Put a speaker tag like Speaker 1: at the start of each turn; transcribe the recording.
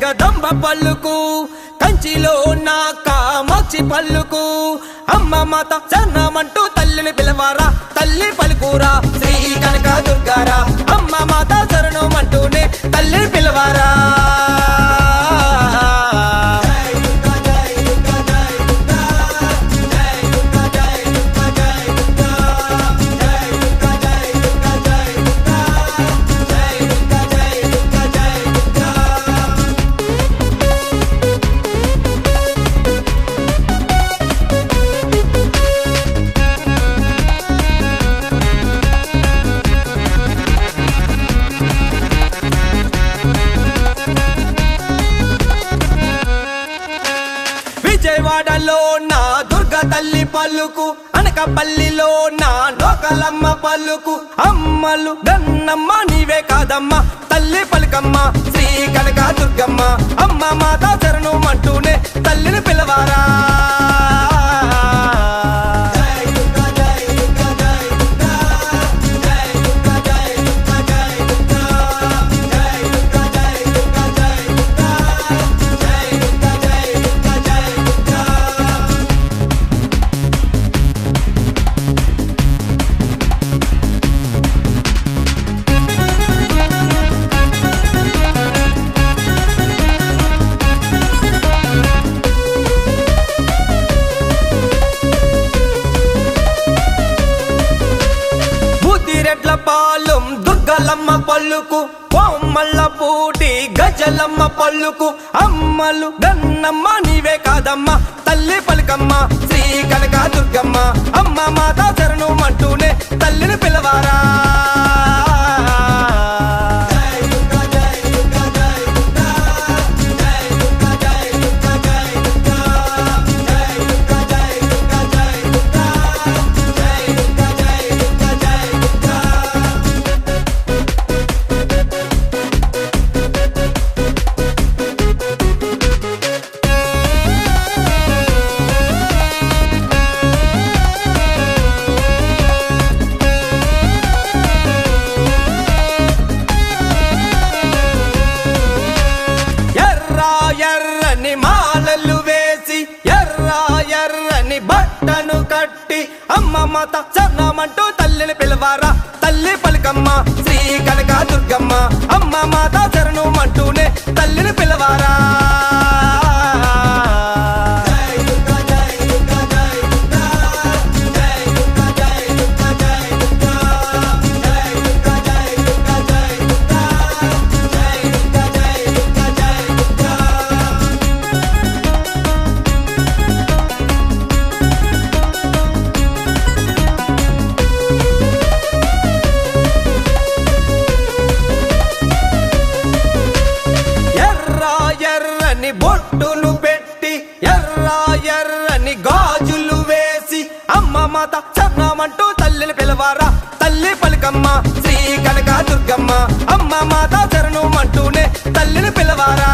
Speaker 1: జగదంబ పల్లుకు కంచిలో నా కామాక్షి పల్లుకు. అమ్మ మాత చరణమంటూ తల్లిని పిలవారా తల్లి పలుకురా శ్రీ కనక దుర్గారా అమ్మ మాత చరణమంటూనే తల్లిని పిలవారా. విజయవాడలో నా దుర్గ తల్లి పలుకు అనకపల్లిలో నా నోకలమ్మ పలుకు అమ్మలు గన్నమ్మ నీవే కాదమ్మ తల్లి పలుకమ్మ శ్రీ కనక దుర్గమ్మ అమ్మ మాతా చరణం అంటూనే తల్లిని పిలవారా. పాలెం దుర్గలమ్మ పల్లుకు బొమ్మల్ల పూటి గజలమ్మ పల్లుకు అమ్మలు గన్నమ్మ నీవే కాదమ్మ తల్లి పలుకమ్మ. బట్టను కట్టి అమ్మ మాత చరణమంటూ తల్లిని పిలవారా. తల్లి పలుకమ్మ శ్రీ కనక దుర్గమ్మ అమ్మ మాత చరణమంటూనే తల్లిని పిలవారా. ఎర్రని బొట్టును పెట్టి ఎర్ర ఎర్రని గాజులు వేసి అమ్మ మాత చరణమంటూ తల్లిని పిలవారా? తల్లి పలుకమ్మ శ్రీ కనక దుర్గమ్మ అమ్మ మాత చరణం అంటూనే తల్లిని పిలవారా?